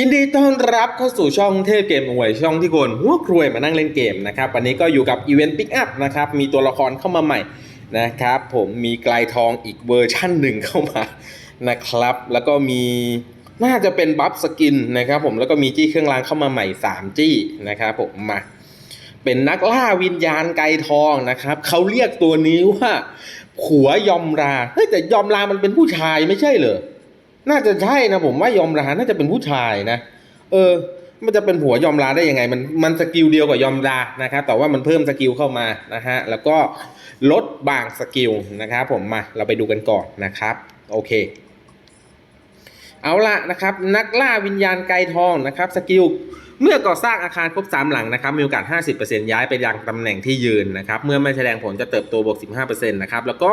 ยินดีต้อนรับเข้าสู่ช่องเทพเกมหวยช่องที่คนหัวครวยมานั่งเล่นเกมนะครับวันนี้ก็อยู่กับอีเวนต์ปิกอัพนะครับมีตัวละครเข้ามาใหม่นะครับผมมีไกลทองอีกเวอร์ชั่นหนึ่งเข้ามานะครับ แล้วก็มีน่าจะเป็นบัฟสกินนะครับผมแล้วก็มีจี้เครื่องรางเข้ามาใหม่ 3 จี้นะครับผมมาเป็นนักล่าวิญญาณไกลทองนะครับเขาเรียกตัวนี้ว่า ขัวยอมราเฮ้ยแต่ยอมรามันเป็นผู้ชายไม่ใช่เหรอ น่าจะใช่นะผมว่ายอมราน่าจะเป็นผู้ชายนะ เออ มันจะเป็นผัวยอมราได้ยังไง มันมันสกิลเดียวกับยอมรานะครับ แต่ว่ามันเพิ่มสกิลเข้ามานะฮะ แล้วก็ลดบางสกิลนะครับผมมาเราไปดูกันก่อนนะครับ โอเค เอาละนะครับ นักล่าวิญญาณไกลทองนะครับสกิลเมื่อก่อสร้างอาคารครบ 3 หลังนะครับมีโอกาส 50%ย้ายไปยังตำแหน่งที่ยืนนะครับ เมื่อไม่แสดงผลจะเติบโตบวก 15%นะครับ แล้วก็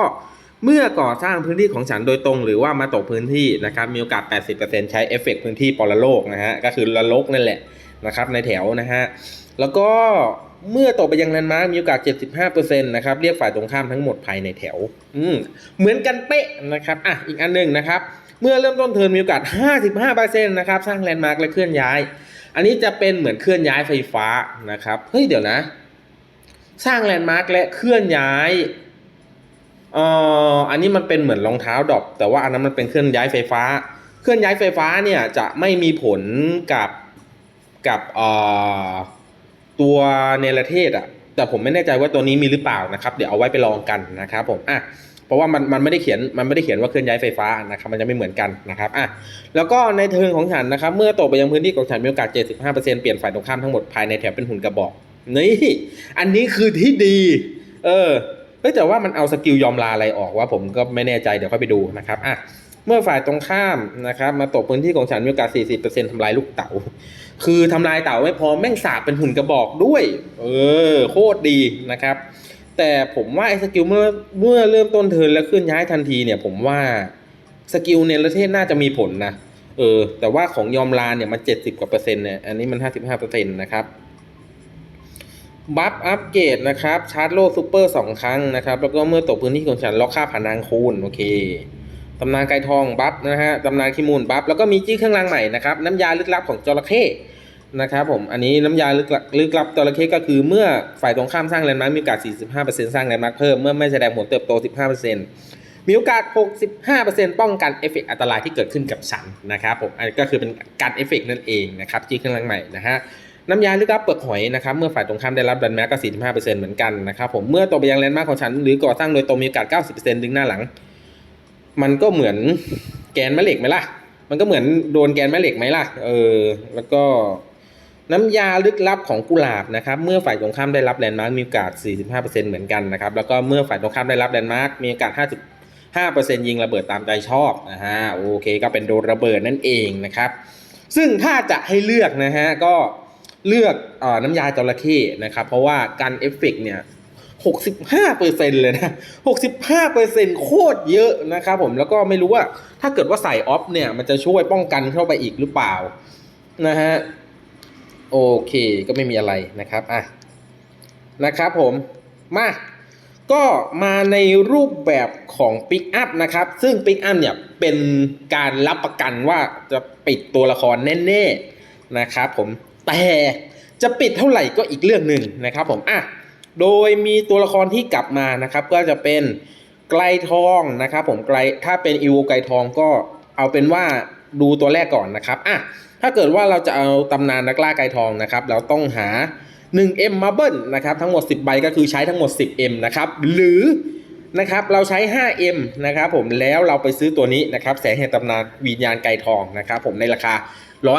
เมื่อก่อสร้างพื้นที่ของฉันโดยตรงหรือว่ามาตกพื้นที่นะครับมีโอกาส 80%ใช้เอฟเฟกต์พื้นที่ปรโลกนะฮะก็คือละลกนั่นแหละนะครับในแถวนะฮะแล้วก็เมื่อตกไปยังแลนด์มาร์กมีโอกาส 75%นะครับเรียกฝ่ายตรงข้ามทั้งหมดภายในแถวอืมเหมือนกันเป๊ะนะครับอะอีกอันหนึ่งนะครับเมื่อเริ่มต้นเทิร์นมีโอกาส 55%นะครับสร้างแลนด์มาร์กและเคลื่อนย้าย อันนี้จะเป็นเหมือนเคลื่อนย้ายไฟฟ้านะครับเฮ้ยเดี๋ยวนะ สร้างแลนด์มาร์กและเคลื่อนย้าย อ่ออันนี้มันเป็นเหมือนรองเท้าดอปแต่ว่าอันนั้นมันเป็นเคลื่อนย้ายไฟฟ้า เคลื่อนย้ายไฟฟ้าเนี่ยจะไม่มีผลกับกับอ่อตัวเนรเทศอะแต่ผมไม่แน่ใจว่าตัวนี้มีหรือเปล่านะครับ เดี๋ยวเอาไว้ไปลองกันนะครับผมอะเพราะว่ามันมันไม่ได้เขียนมันไม่ได้เขียนว่าเคลื่อนย้ายไฟฟ้านะครับมันจะไม่เหมือนกันนะครับอะแล้วก็ในเทิร์นของฉันนะครับ เมื่อตกไปยังพื้นที่ของฉันมีโอกาส 75%เปลี่ยนฝ่ายตรงข้ามทั้งหมดภายในแถบเป็นหุ่นกระบอกนี่อันนี้คือที่ดี เออ เฮ้ยแต่ว่ามันเอาสกิลยอมลาอะไรออกว่าผมก็ไม่แน่ใจเดี๋ยวค่อยไปดูนะครับอะเมื่อฝ่ายตรงข้ามนะครับ มาตกพื้นที่ของฉันมีโอกาส 40%ทำลายลูกเต๋า คือทำลายเต๋าไม่พอแม่งสาบเป็นหุ่นกระบอกด้วย เออ โคตรดีนะครับ แต่ผมว่าไอ้สกิลเมื่อเมื่อเริ่มต้นเทินแล้วเคลื่อนย้ายทันทีเนี่ย ผมว่าสกิลในประเทศน่าจะมีผลนะ เออ แต่ว่าของยอมลาเนี่ยมันเจ็ดสิบกว่าเปอร์เซ็นต์เนี่ย อันนี้มันห้าสิบห้าเปอร์เซ็นต์นะครับ บัฟอัปเกรดนะครับ ชาร์จโล่ซูเปอร์สองครั้งนะครับ แล้วก็เมื่อตกพื้นที่ของฉันล็อกค่าผ่านนางคูณ โอเคตำนานไกรทองบัฟนะฮะตำนานขี้มูลบัฟแล้วก็มีจี้เครื่องรางใหม่นะครับ น้ำยาลึกลับของจระเข้นะครับผม อันนี้น้ำยาลึกลับลึกลับจระเข้ก็คือเมื่อฝ่ายตรงข้ามสร้างแลนด์มาร์กมีโอกาส 45%สร้างแลนด์มาร์กเพิ่ม เมื่อไม่แสดงผลเติบโต 15%มีโอกาส 65%ป้องกันเอฟเฟกต์อันตรายที่เกิดขึ้นกับฉันนะครับผม อันนี้ก็คือเป็นการเอฟเฟกต์นั่นเองนะครับที่เครื่องรางใหม่นะฮะ น้ำยาลึกลับเปลือกหอยนะครับเมื่อฝ่ายตรงข้ามได้รับแลนด์มาร์กก็ 45%เหมือนกันนะครับผมเมื่อตกไปยังแลนด์มาร์กของฉัน หรือก่อสร้างโดยตรงมีโอกาส 90%ดึงหน้าหลัง มันก็เหมือนแกนแม่เหล็กไหมล่ะ มันก็เหมือนโดนแกนแม่เหล็กไหมล่ะเออแล้วก็น้ำยาลึกลับของกุหลาบนะครับเมื่อฝ่ายตรงข้ามได้รับแลนด์มาร์กมีโอกาส 45%เหมือนกันนะครับแล้วก็เมื่อฝ่ายตรงข้ามได้รับแลนด์มาร์กมีโอกาส 55%ยิงระเบิดตามใจชอบนะฮะโอเคก็เป็นโดนระเบิดนั่นเองนะครับซึ่งถ้าจะให้เลือกนะฮะก็ เลือกอน้ำยาจระเข้นะครับ เพราะว่าการเอฟเฟกเนี่ย65%เลยนะ65%โคตรเยอะนะครับผมแล้วก็ไม่รู้ว่าถ้าเกิดว่าใส่ออฟเนี่ย มันจะช่วยป้องกันเข้าไปอีกหรือเปล่านะฮะโอเคก็ไม่มีอะไรนะครับอะนะครับผมมาก็มาในรูปแบบของปิกอัพนะครับ ซึ่งปิกอัพเนี่ยเป็นการรับประกันว่าจะปิดตัวละครแน่ๆนะครับผม แต่จะปิดเท่าไหร่ก็อีกเรื่องหนึ่งนะครับผมอะโดยมีตัวละครที่กลับมานะครับก็จะเป็นไกลทองนะครับผมไกลถ้าเป็นอีโวไกลทองก็เอาเป็นว่าดูตัวแรกก่อนนะครับอะถ้าเกิดว่าเราจะเอาตำนานนักล่าไก่ทองนะครับเราต้องหา 1M มาเบิ้ลนะครับทั้งหมด 10 ใบก็คือใช้ทั้งหมด 10M นะครับหรือนะครับเราใช้ 5M นะครับผมแล้วเราไปซื้อตัวนี้นะครับแสงแห่งตำนานวิญญาณไก่ทองนะครับผมในราคา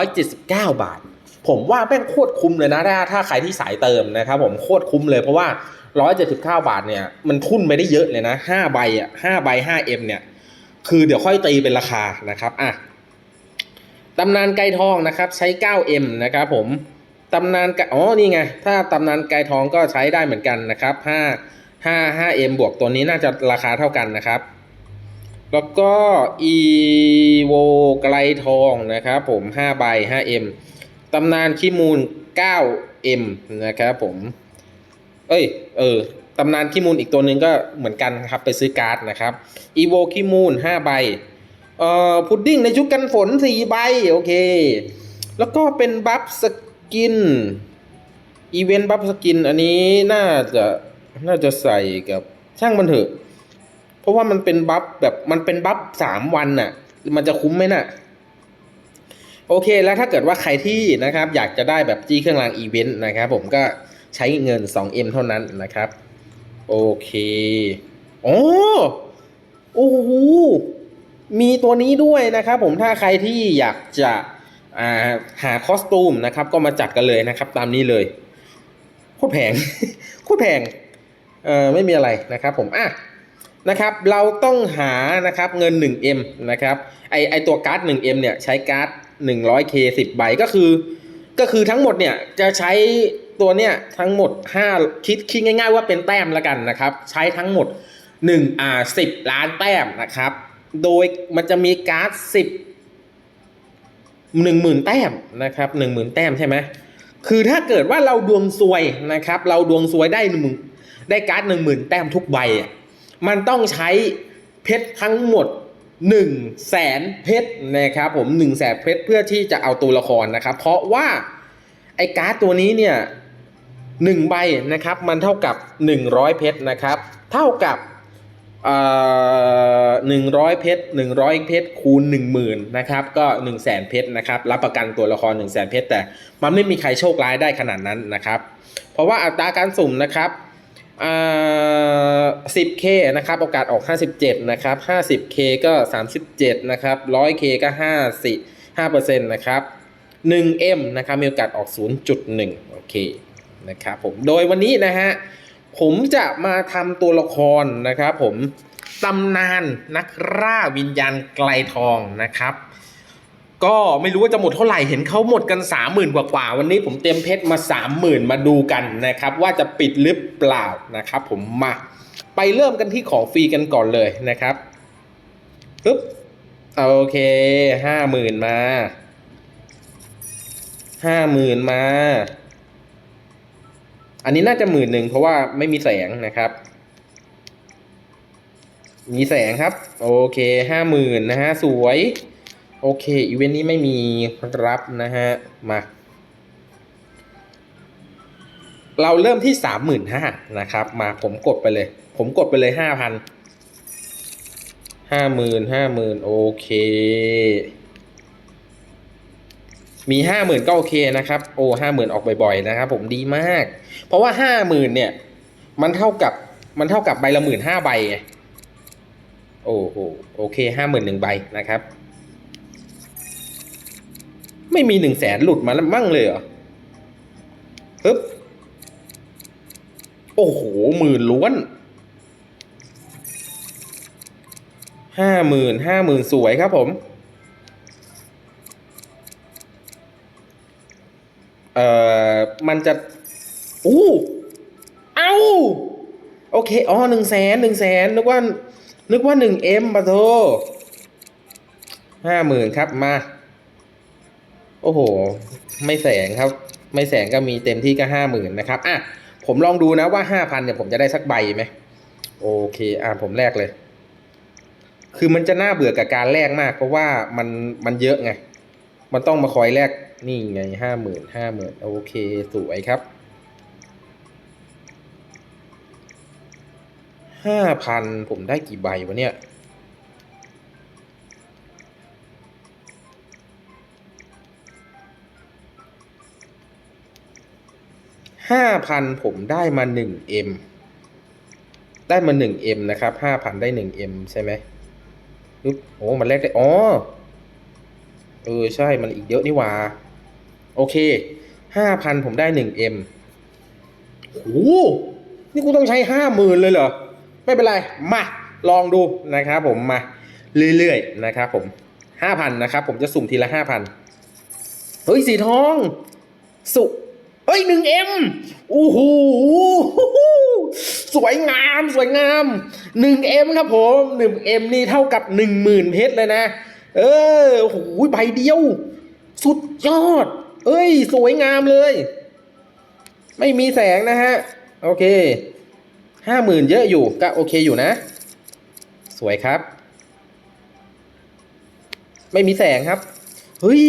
179 บาท ผมว่าแม่งโคตรคุ้มเลยนะถ้าถ้าใครที่สายเติมนะครับผมโคตรคุ้มเลยเพราะว่า 179 บาทเนี่ยมันทุนไปได้เยอะเลยนะ5ใบอะ5ใบ 5M เนี่ย คือเดี๋ยวค่อยตีเป็นราคานะครับอะตำนานไก่ทองนะครับใช้ 9M นะครับผมตำนานไก่อ๋อนี่ไง ถ้าตำนานไก่ทองก็ใช้ได้เหมือนกันนะครับ5 5 5M บวกตัวนี้น่าจะราคาเท่ากันนะครับ แล้วก็ e v o ไกลทองนะครับผม5ใบ 5M ตำนานขี้มูล 9M นะครับผม เอ้ย เออ ตำนานขี้มูลอีกตัวหนึ่งก็เหมือนกันครับไปซื้อการ์ดนะครับ e v o ขี้มูล 5 ใบ เอ่อ พุดดิ้งในชุดกันฝนสี่ใบ โอเค แล้วก็เป็นบัฟสกิน อีเวนต์บัฟสกิน อันนี้น่าจะน่าจะใส่กับช่างมันเถอะ เพราะว่ามันเป็นบัฟแบบมันเป็นบัฟสามวันน่ะ มันจะคุ้มไหมน่ะ โอเคแล้วถ้าเกิดว่าใครที่นะครับอยากจะได้แบบจี้เครื่องรางอีเวนต์นะครับผมก็ใช้เงิน 2M เท่านั้นนะครับ โอเคโอ้โอ้โหมีตัวนี้ด้วยนะครับผมถ้าใครที่อยากจะาหาคอสตูมนะครับ ก็มาจัดกันเลยนะครับ ตามนี้เลยโคตรแพงโคตรแพงเออไม่มีอะไรนะครับ ผมอะนะครับ เราต้องหานะครับเงิน 1M นะครับไอไอตัวการ์ด 1M เนี่ยใช้การ์ด 100K 10ใบก็คือ ก็คือทั้งหมดเนี่ยจะใช้ตัวเนี่ยทั้งหมด 5 คิดคิดง่าย ๆ ว่าเป็นแต้มแล้วกันนะครับ ใช้ทั้งหมด1อ่า10 ล้านแต้มนะครับ โดยมันจะมีการ์ด 10 10,000 แต้มนะครับ10,000 แต้มใช่ไหมคือถ้าเกิดว่าเราดวงซวยนะครับ เราดวงซวยได้หนึ่งได้การ์ด10,000แต้มทุกใบอะมันต้องใช้เพชรทั้งหมด 1 0 0 0 0แสนเพชรนะครับผม1 0 0 0 0แสนเพชรเพื่อที่จะเอาตัวละครนะครับ เพราะว่าไอ้การ์ดตัวนี้เนี่ยหนึ่งใบนะครับมันเท่ากับ 100 เพชรนะครับ เท่ากับหนึ่งร้อยเพชรหนึ่งร้อยเพชรคูณหนึ่งหมื่นนะครับก็หนึ่งแสนเพชรนะครับรับประกันตัวละครหนึ่งแสนเพชรแต่มันไม่มีใครโชคร้ายได้ขนาดนั้นนะครับ เพราะว่าอัตราการสุ่มนะครับ 10k นะครับ โอกาสออก 57 นะครับ 50k ก็ 37 นะครับ 100k ก็ 50 5%นะครับ 1m นะครับ มีโอกาสออก 0.1 โอเค นะครับผม โดยวันนี้นะฮะ ผมจะมาทำตัวละครนะครับผม ตำนานนักล่าวิญญาณไกลทองนะครับ ก็ไม่รู้ว่าจะหมดเท่าไหร่เห็นเขาหมดกัน 30,000 กว่ากว่าๆวันนี้ผมเตรียมเพชรมา 30,000 มาดูกันนะครับ ว่าจะปิดหรือเปล่านะครับ ผมมาไปเริ่มกันที่ของฟรีกันก่อนเลยนะครับปึ๊บโอเค50,000มา50,000มา อันนี้น่าจะหมื่นหนึ่งเพราะว่าไม่มีแสงนะครับ มีแสงครับ โอเคห้าหมื่นนะฮะสวย โอเค อีเวนต์นี้ไม่มีรับนะฮะ มา เราเริ่มที่สามหมื่นห้านะครับ มาผมกดไปเลย ผมกดไปเลยห้าพันห้าหมื่นห้าหมื่นโอเค มีห้าหมื่นก็โอเคนะครับ โอ้ห้าหมื่นออกบ่อยๆนะครับผมดีมาก เพราะว่าห้าหมื่นเนี่ย มันเท่ากับมันเท่ากับใบละหมื่นห้าใบ โอ้โหโอเคห้าหมื่นหนึ่งใบนะครับ ไม่มีหนึ่งแสนหลุดมาแล้วมั่งเลยเหรอฮึบโอ้โหหมื่นล้วนห้าหมื่นห้าหมื่นสวยครับผม เอ่อ มันจะ อู้เอ้าโอเค อ๋อหนึ่งแสนหนึ่งแสนนึกว่า นึกว่าหนึ่งเอ็มปะโทห้าหมื่นครับมา โอ้โห ไม่แสงครับ ไม่แสงก็มีเต็มที่ก็ห้าหมื่นนะครับอะผมลองดูนะว่าห้าพันเนี่ยผมจะได้สักใบไหมโอเค อะผมแลกเลย คือมันจะน่าเบื่อกับการแลกมาก เพราะว่ามันมันเยอะไง มันต้องมาคอยแลกนี่ไงห้าหมื่นห้าหมื่นโอเค สวยครับห้าพันผมได้กี่ใบวะเนี่ย ห้าพันผมได้มาหนึ่งเอ็มได้มาหนึ่งเอ็มนะครับห้าพันได้หนึ่งเอ็มใช่ไหมโอ้มันแลกได้อ๋อเออใช่มันอีกเยอะนี่หว่า โอเคห้าพันผมได้หนึ่งเอ็มโหนี่กูต้องใช้ห้าหมื่นเลยเหรอ ไม่เป็นไร มา ลองดูนะครับผมมา เรื่อยๆนะครับผมห้าพันนะครับ ผมจะสุ่มทีละห้าพันเฮ้ยสีทอง สุ เฮ้ยหนึ่งเอ็มโอ้โหสวยงามสวยงามหนึ่งเอ็มครับผมหนึ่งเอ็มนี่เท่ากับหนึ่งหมื่นเพชรเลยนะ เออโอ้โหใบเดียว สุดยอด เอ้ย สวยงามเลย ไม่มีแสงนะฮะ โอเคห้าหมื่นเยอะอยู่ก็โอเคอยู่นะ สวยครับ ไม่มีแสงครับ เฮ้ย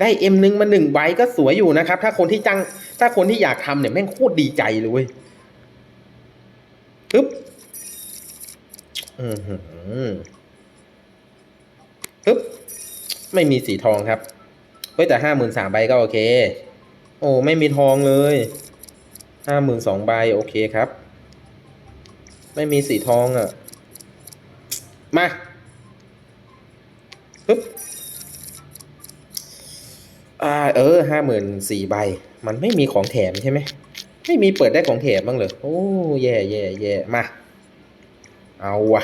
ได้เอ็มหนึ่งมาหนึ่งใบก็สวยอยู่นะครับ ถ้าคนที่จัง ถ้าคนที่อยากทำเนี่ยแม่งโคตรดีใจเลยเว้ยปึ๊บอือหือปึ๊บไม่มีสีทองครับ เฮ้ยแต่ห้าหมื่นสามใบก็โอเค โอ้ไม่มีทองเลยห้าหมื่นสองใบโอเคครับ ไม่มีสีทองอะ่ะ มาปึ๊บ อ่าเออห้าหมื่นสี่ใบ มันไม่มีของแถมใช่ไหม ไม่มีเปิดได้ของแถมบ้างเลย โอ้แย่แย่แย่มา เอาวะ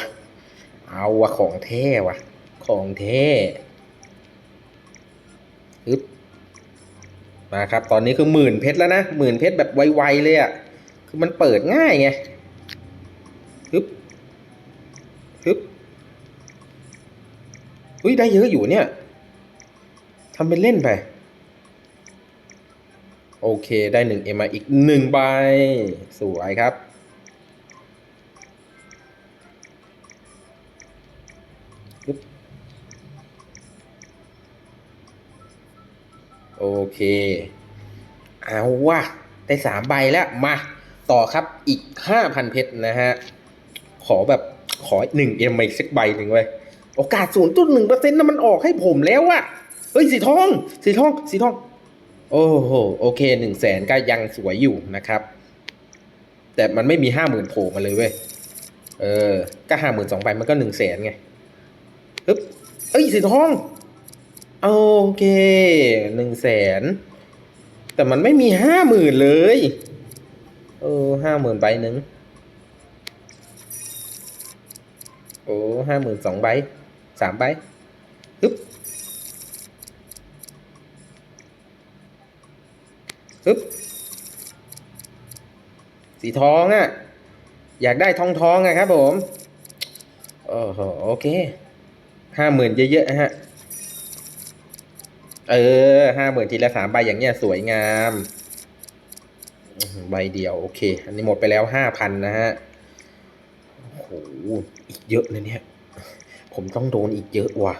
เอาวะของแท้วะของแท้ฮึบมาครับ ตอนนี้คือหมื่นเพชรแล้วนะหมื่นเพชรแบบไวๆเลยอะ่ะ คือมันเปิดง่ายไงฮึบฮึบอุ้ยได้เยอะอยู่เนี่ยทำเป็นเล่นไป โอเคได้หนึ่งเอ็มมาอีกหนึ่งใบสวยครับ โอเค เอาว่ะได้สามใบแล้ว มาต่อครับอีกห้าพันเพชรนะฮะ ขอแบบขอหนึ่งเอ็มมาอีกสักใบหนึ่งเว้โอกาสศูนย์จุดหนึ่งเปอร์เซ็นต์นั้นมันออกให้ผมแล้วอะเฮ้ยสีทอง สีทอง สีทอง โอ้โหโอเคหนึ่งแสนก็ยังสวยอยู่นะครับ แต่มันไม่มีห้าหมื่นโผล่มาเลยเว้ยเออก็ห้าหมื่นสองใบมันก็หนึ่งแสนไงปึ๊บเอ้ยสีทองโอเคหนึ่งแสนแต่มันไม่มีห้าหมื่นเลยเออห้าหมื่นใบหนึ่งโอ้ห้าหมื่นสองใบสามใบฮึบ ฮึบสีทองอะ่ะ อยากได้ทองทองอะครับผมโอ้โหโอเคห้าหมื่นเยอะๆฮะ เออห้าหมื่นทีละสามใบอย่างเงี้ยสวยงามใบเดียวโอเค อันนี้หมดไปแล้วห้าพันนะฮะโอ้โหอีกเยอะเลยเนี่ย ผมต้องโดนอีกเยอะว่ะ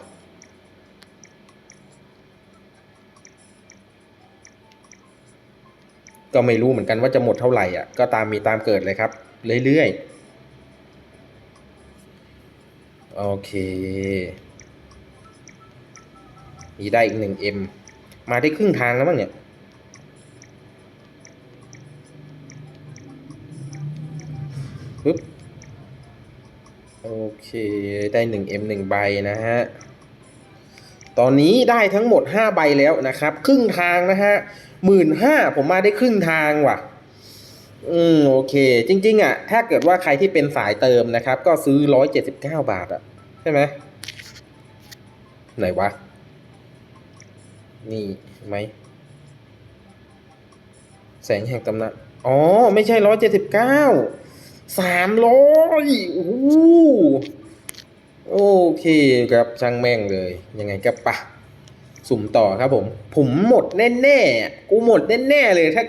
ก็ไม่รู้เหมือนกันว่าจะหมดเท่าไหร่อะก็ตามมีตามเกิดเลยครับ เรื่อยๆ โอเค มีได้อีกหนึ่งเอ็มมาได้ครึ่งทางแล้วมั้งเนี่ย ปึ๊บ โอเค ได้หนึ่งเอ็มหนึ่งใบนะฮะตอนนี้ได้ทั้งหมดห้าใบแล้วนะครับ ครึ่งทางนะฮะ หมื่นห้าผมมาได้ครึ่งทางว่ะ อืมโอเค จริง ๆ อะ ถ้าเกิดว่าใครที่เป็นสายเติมนะครับ ก็ซื้อร้อยเจ็ดสิบเก้าบาทอะ ใช่ไหมไหนวะ นี่ไหม แสงแห่งตำนานอ๋อ ไม่ใช่ร้อยเจ็ดสิบเก้าสามร้อยโอ้โหโอเคครับช่างแม่งเลย ยังไงก็ปะ สุ่มต่อครับผม ผมหมดแน่ๆ กูหมดแน่ๆเลยถ้า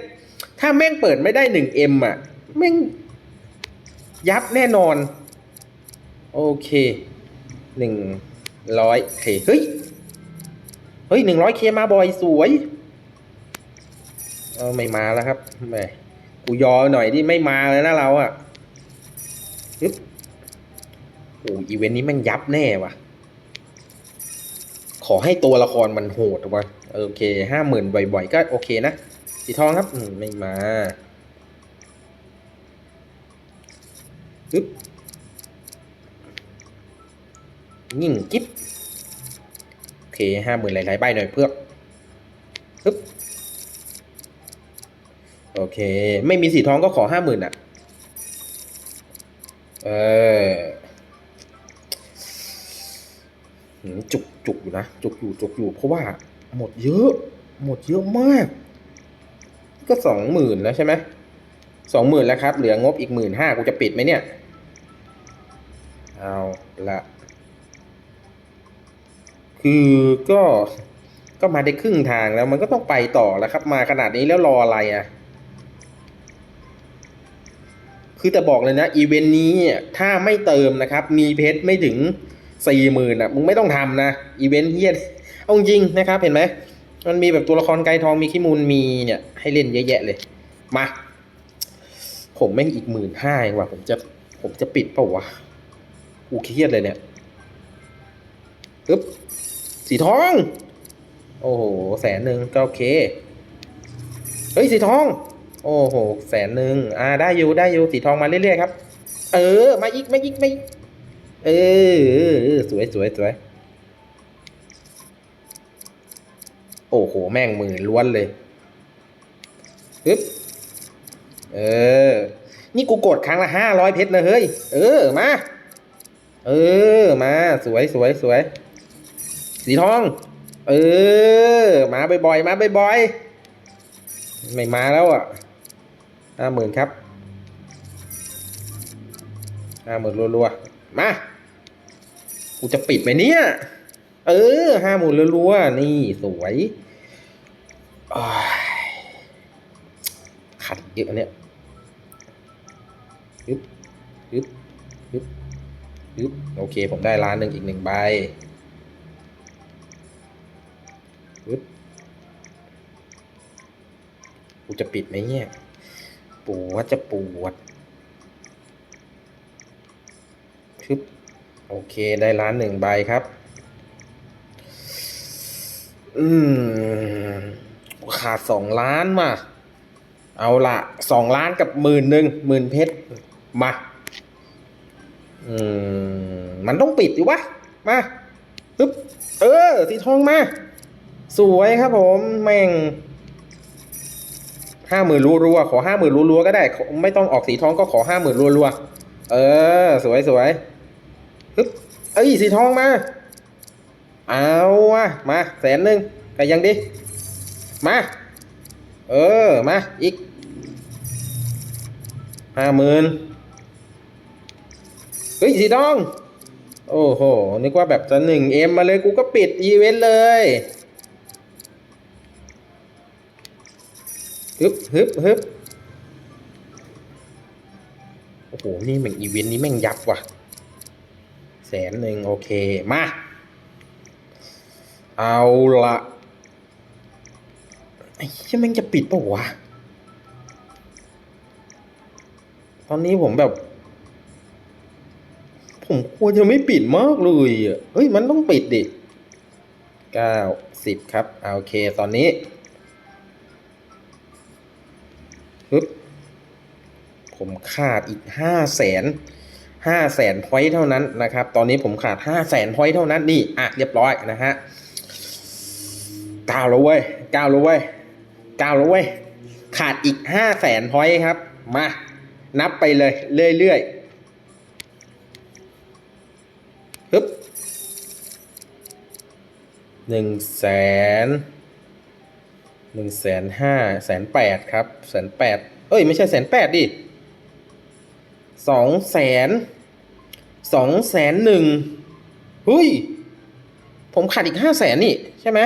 ถ้าแม่งเปิดไม่ได้หนึ่งเอ็มอะ แม่ง ยับแน่นอน โอเคหนึ่งร้อยเคเฮ้ย เฮ้ยหนึ่งร้อยเคมาบ่อยสวย เออไม่มาแล้วครับแหมกูยอหน่อยที่ไม่มาเลยนะเราอะ่ะฮึบโอ้อีเวนต์นี้แม่งยับแน่ว่ะ ขอให้ตัวละครมันโหดว่ะโอเคห้าหมื่นบ่อยๆ ก็โอเคนะ สีทองครับไม่มาฮึบยิ่งกิ๊บโอเคห้าหมื่นหลายๆใบหน่อยเพื่อฮึบโอเค ไม่มีสีทองก็ขอห้าหมื่นอะ เออ จุกจุกอยู่นะจุกอยู่จุกอยู่ เพราะว่าหมดเยอะ หมดเยอะมาก ก็สองหมื่นแล้วใช่ไหมสองหมื่นแล้วครับ เหลืองบอีกหมื่นห้ากูจะปิดไหมเนี่ย เอาละคือก็ก็มาได้ครึ่งทางแล้วมันก็ต้องไปต่อแล้วครับ มาขนาดนี้แล้วรออะไรอะ คือแต่บอกเลยนะอีเวนต์นี้ถ้าไม่เติมนะครับ มีเพชรไม่ถึง สี่หมื่นอะมึงไม่ต้องทำนะอีเวนต์เฮียเอาจริงนะครับเห็นไหมมันมีแบบตัวละครไกลทองมีขี้มูลมีเนี่ยให้เล่นเยอะแยะเลย มา ผมแม่งอีกหมื่นห้าเองว่ะผมจะผมจะปิดเปล่าวะกูเครียดเลยเนี่ยปึ๊บสีทอง โอ้โหแสนหนึ่งก็โอเค เฮ้ยสีทอง โอ้โหแสนหนึ่งอ่าได้อยู่ได้อยู่สีทองมาเรื่อยๆครับ เออ มาอีกมาอีกมาอีก เออสวยสวยสวยโอ้โห แม่งหมื่นล้วนเลยปึ๊บเออ นี่กูกดครั้งละห้าร้อยเพชรนะเฮ้ย เออ มา เออ มา สวยสวยสวย สีทอง เออ มาบ่อยๆ มาบ่อยๆ ไม่มาแล้วอะห้าหมื่นครับห้าหมื่นรัวๆ มา กูจะปิดไหมเนี่ย เออห้าหมื่นรัวๆนี่สวยอ้ายขัดเยอะเนี่ยยึบยึบยึบยึบโอเค ผมได้ล้านหนึ่งอีกหนึ่งใบยึบกูจะปิดไหมเนี่ย ปวดจะปวดคึบ โอเคได้ล้านหนึ่งใบครับ อืม ขาดสองล้านมา เอาละสองล้านกับหมื่นหนึ่งหมื่นเพชรมา อืม มันต้องปิดอยู่วะ มาปึ๊บ เออ สีทองมา สวยครับผม แม่งห้าหมื่นรัวๆขอห้าหมื่นรัวๆก็ได้ ไม่ต้องออกสีทองก็ขอห้าหมื่นรัวๆเออ สวยสวย เอ้ยสีทองมา เอาวะมาแสนหนึ่งก็ยังดิ มา เออ มา อีกห้าหมื่นเฮ้ยสีทอง โอ้โห นึกว่าแบบจะหนึ่งเอ็มมาเลยกูก็ปิดอีเวนต์เลยฮึบฮึบฮึบโอ้โห นี่แม่งอีเวนต์นี้แม่งยับว่ะ แสนหนึ่งโอเค มา เอาละไอ้เหี้ยแม่งจะปิดปะวะ ตอนนี้ผมแบบ ผมควรจะไม่ปิดมากเลยอะเฮ้ย มันต้องปิดดิเก้าสิบครับโอเค ตอนนี้ปึ๊บผมขาดอีกห้าแสน ห้าแสนพอยต์เท่านั้นนะครับ ตอนนี้ผมขาดห้าแสนพอยต์เท่านั้นนี่อะเรียบร้อยนะฮะก้าแล้วเว้ยก้าแล้วเว้ยก้าแล้วเว้ยขาดอีกห้าแสนพอยต์ครับ มา นับไปเลยเรื่อยๆฮึบหนึ่งแสนหนึ่งแสนห้าแสนแปดครับแสนแปดเอ้ย ไม่ใช่แสนแปดดิ สองแสนสองแสนหนึ่งเฮ้ย ผมขาดอีกห้าแสนนี่ ใช่ไหม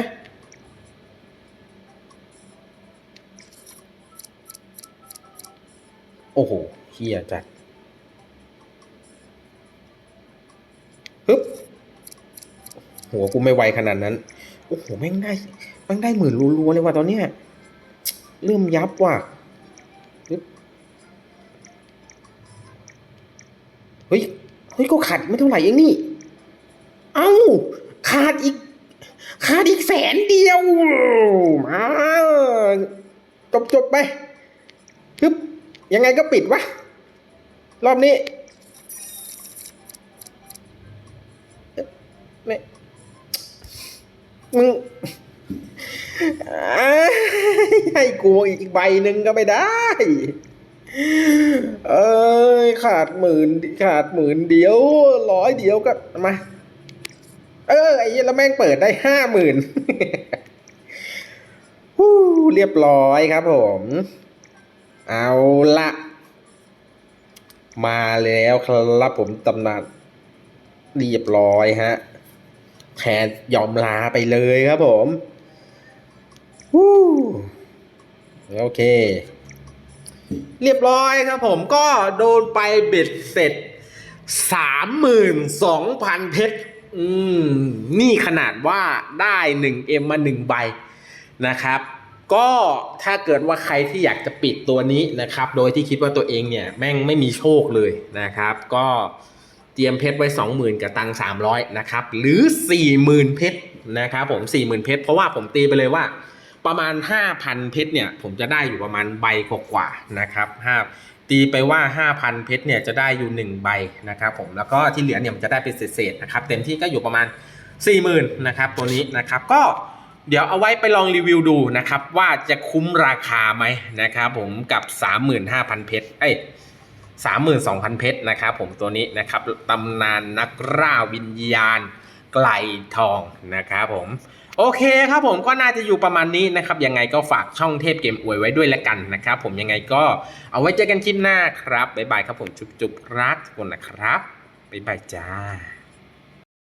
โอ้โหเฮียจัดฮึบหัวกูไม่ไวขนาดนั้น โอ้โห แม่งได้ แม่งได้หมื่นรัวๆเลยว่ะตอนเนี้ย เริ่มยับว่ะ เฮ้ย เฮ้ยก็ขาดไม่เท่าไหร่เองนี่ เอ้า ขาดอีก ขาดอีกแสนเดียว มาจบจบไปฮึบยังไงก็ปิดวะ รอบนี้ไม่มึงให้กูอีกใบหนึ่งก็ไม่ได้ เอ้ยขาดหมื่นขาดหมื่นเดียวร้อยเดียวก็มา เออไอ้แล้วแม่งเปิดได้ห้าหมื่นฮู้เรียบร้อยครับผม เอาละมาแล้วครับผมตำนานเรียบร้อยฮะแทนยอมลาไปเลยครับผม วู้โอเค เรียบร้อยครับผมก็โดนไปเบ็ดเสร็จสามหมื่นสองพันเพชรอืม นี่ขนาดว่าได้หนึ่งเอ็มมาหนึ่งใบนะครับ ก็ถ้าเกิดว่าใครที่อยากจะปิดตัวนี้นะครับ โดยที่คิดว่าตัวเองเนี่ยแม่งไม่มีโชคเลยนะครับ ก็เตรียมเพชรไว้ 20,000 กับตังค์300นะครับ หรือ 40,000 เพชรนะครับผม 40,000 เพชรเพราะว่าผมตีไปเลยว่า ประมาณ 5,000 เพชรเนี่ยผมจะได้อยู่ประมาณใบกว่าๆนะครับ5ตีไปว่า 5,000 เพชรเนี่ยจะได้อยู่ 1 ใบนะครับผมแล้วก็ที่เหลือเนี่ยมันจะได้เป็นเศษๆนะครับเต็มที่ก็อยู่ประมาณ 40,000นะครับตัวนี้นะครับก็เดี๋ยวเอาไว้ไปลองรีวิวดูนะครับว่าจะคุ้มราคาไหมนะครับผมกับ 35,000 เพชรเอ้ย32,000 เพชรนะครับผมตัวนี้นะครับตำนานนักล่าวิญญาณไกลทองนะครับผม โอเคครับผมก็น่าจะอยู่ประมาณนี้นะครับ ยังไงก็ฝากช่องเทพเกมอวยไว้ด้วยละกันนะครับ ผมยังไงก็เอาไว้เจอกันคลิปหน้าครับบ๊ายบายครับผมจุ๊บๆรักทุกคนนะครับบ๊ายบายจ้า